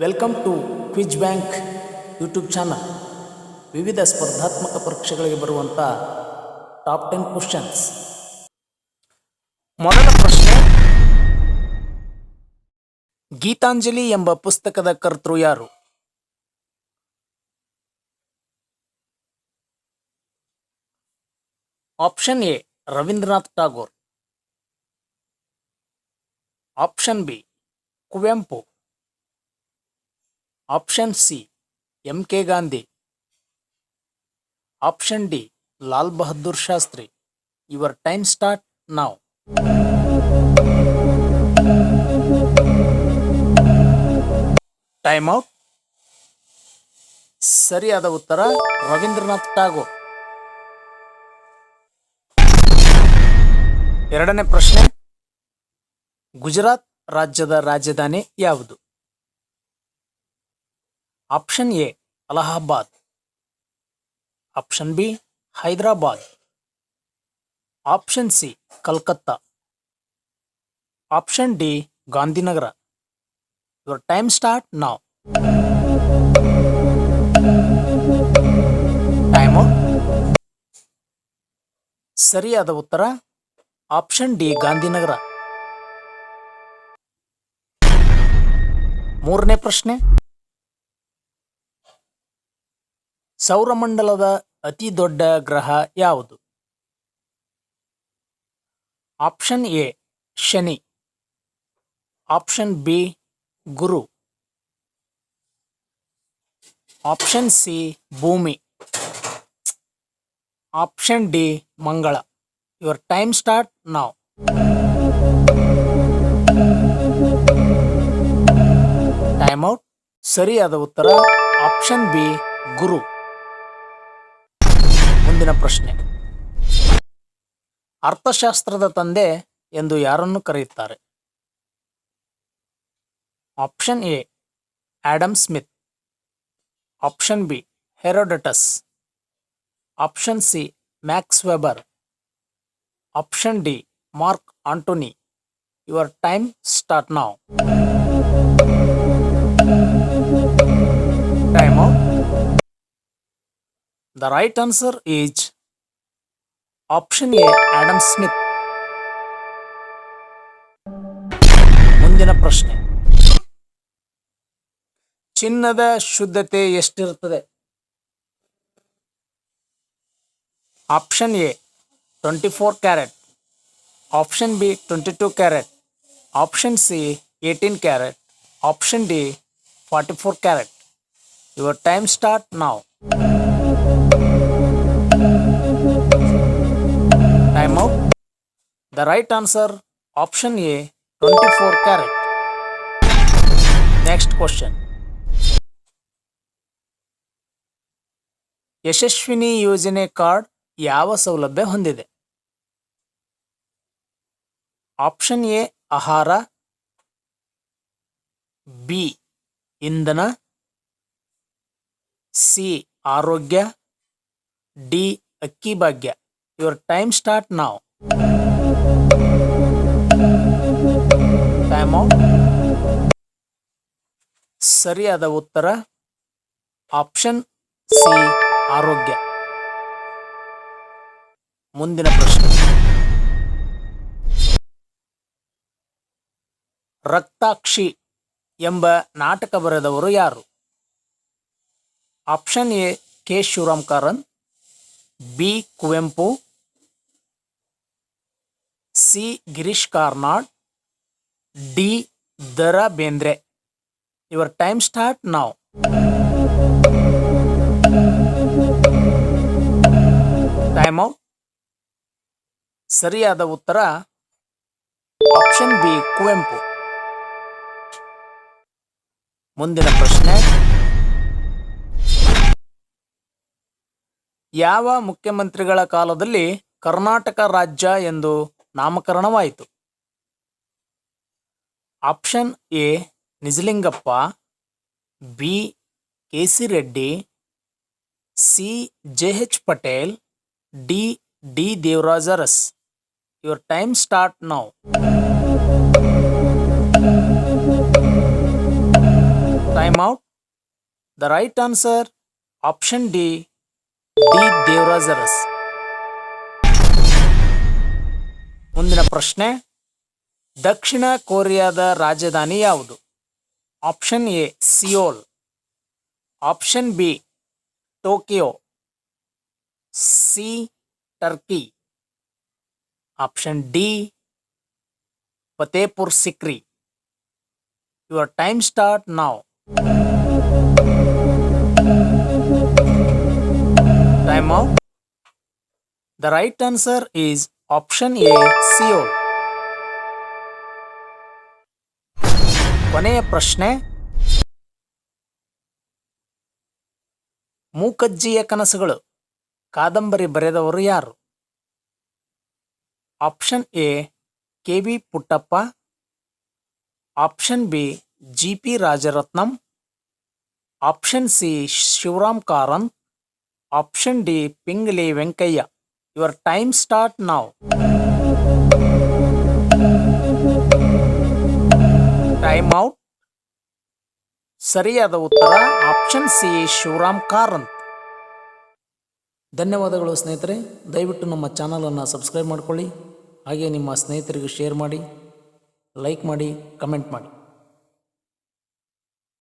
Welcome to quiz bank YouTube channel ವಿವಿಧ ಸ್ಪರ್ಧಾತ್ಮಕ ಪರೀಕ್ಷೆಗಳಿಗೆ ಬರುವಂಥ ಟಾಪ್ ಟೆನ್ ಕ್ವಶನ್ಸ್ ಮೊದಲ ಪ್ರಶ್ನೆ, ಗೀತಾಂಜಲಿ ಎಂಬ ಪುಸ್ತಕದ ಕರ್ತೃ ಯಾರು? Option A Rabindranath Tagore. Option B Kuvempu. Option C M K Gandhi option D Lal Bahadur Shastri your time start ನಾವು ಟೈಮ್ ಔಟ್ ಸರಿಯಾದ ಉತ್ತರ, ರವೀಂದ್ರನಾಥ್ ಟಾಗೋರ್ ಎರಡನೇ ಪ್ರಶ್ನೆ, ಗುಜರಾತ್ ರಾಜ್ಯದ ರಾಜಧಾನಿ ಯಾವುದು? Option A Allahabad option B Hyderabad option C Calcutta option D Gandhinagar your time start ನಾವ್ time ಸರಿಯಾದ ಉತ್ತರ ಆಪ್ಷನ್ ಡಿ ಗಾಂಧಿನಗರ ಮೂರನೇ ಪ್ರಶ್ನೆ ಸೌರಮಂಡಲದ ಅತಿ ದೊಡ್ಡ ಗ್ರಹ ಯಾವುದು? Option A, Shani. Option B, Guru. Option C, ಭೂಮಿ. ಆಪ್ಷನ್ ಡಿ, ಮಂಗಳ. Your time start now. Time out. ಸರಿಯಾದ ಉತ್ತರ ಆಪ್ಷನ್ ಬಿ, ಗುರು. ಮುಂದಿನ ಪ್ರಶ್ನೆ. ಅರ್ಥಶಾಸ್ತ್ರದ ತಂದೆ ಎಂದು ಯಾರನ್ನು ಕರೆಯುತ್ತಾರೆ? Option A Adam Smith. Option B, Herodotus. Option C, Max Weber. Option D, Mark Antony. Your time start now. The right answer is option A Adam Smith ಮುಂದಿನ ಪ್ರಶ್ನೆ. ಚಿನ್ನದ ಶುದ್ಧತೆ ಎಷ್ಟಿರುತ್ತದೆ? Option A twenty four carat option B twenty two carat option C eighteen carat option D forty four carat your time start now the right answer option A twenty four carat next question Yashaswini ಯೋಜನೆ card ಯಾವ ಸೌಲಭ್ಯ ಹೊಂದಿದೆ? Option A ಆಹಾರ. B ಇಂಧನ. C ಆರೋಗ್ಯ. D Akki Bhagya. Your time start now time ಸರಿಯಾದ ಉತ್ತರ. Option C ಆರೋಗ್ಯ. ಮುಂದಿನ ಪ್ರಶ್ನೆ. ರಕ್ತಾಕ್ಷಿ ಎಂಬ ನಾಟಕ ಬರೆದವರು ಯಾರು? Option A K Shivaram Karanth B Kuvempu. C Girish Karnad, D Dara Bendre your time start now time out ಸರಿಯಾದ ಉತ್ತರ ಆಪ್ಷನ್ ಬಿ ಕುವೆಂಪು. ಮುಂದಿನ ಪ್ರಶ್ನೆ. ಯಾವ ಮುಖ್ಯಮಂತ್ರಿಗಳ ಕಾಲದಲ್ಲಿ ಕರ್ನಾಟಕ ರಾಜ್ಯ ಎಂದು ನಾಮಕರಣವಾಯಿತು option A Nijalingappa B K C Reddy C J H Patel D D Devaraja Urs your time start now time out the right answer option D D Devaraja Urs ಮುಂದಿನ ಪ್ರಶ್ನೆ, ದಕ್ಷಿಣ ಕೊರಿಯಾದ ರಾಜಧಾನಿ ಯಾವುದು? Option A, Seoul. Option B, Tokyo. C, Turkey. Option D, Fatehpur Sikri. Your time start now. Time out the right answer is option A Seoul ಕೊನೆಯ ಪ್ರಶ್ನೆ ಮೂಕಜ್ಜಿಯ ಕನಸುಗಳು ಕಾದಂಬರಿ ಬರೆದವರು ಯಾರು option A K B Puttappa option B G P Rajaratnam option C Shivaram Karanth option D Pingali Venkayya your time start now. Time out. ಸರಿಯಾದ ಉತ್ತರ, option C, Shivaram Karanth. ಧನ್ಯವಾದಗಳು ಸ್ನೇಹಿತರೆ. ದಯವಿಟ್ಟು ನಮ್ಮ ಚಾನಲನ್ನು ಸಬ್ಸ್ಕ್ರೈಬ್ ಮಾಡಿಕೊಳ್ಳಿ. ಹಾಗೆ ನಿಮ್ಮ ಸ್ನೇಹಿತರಿಗೆ ಶೇರ್ ಮಾಡಿ, ಲೈಕ್ ಮಾಡಿ, ಕಮೆಂಟ್ ಮಾಡಿ.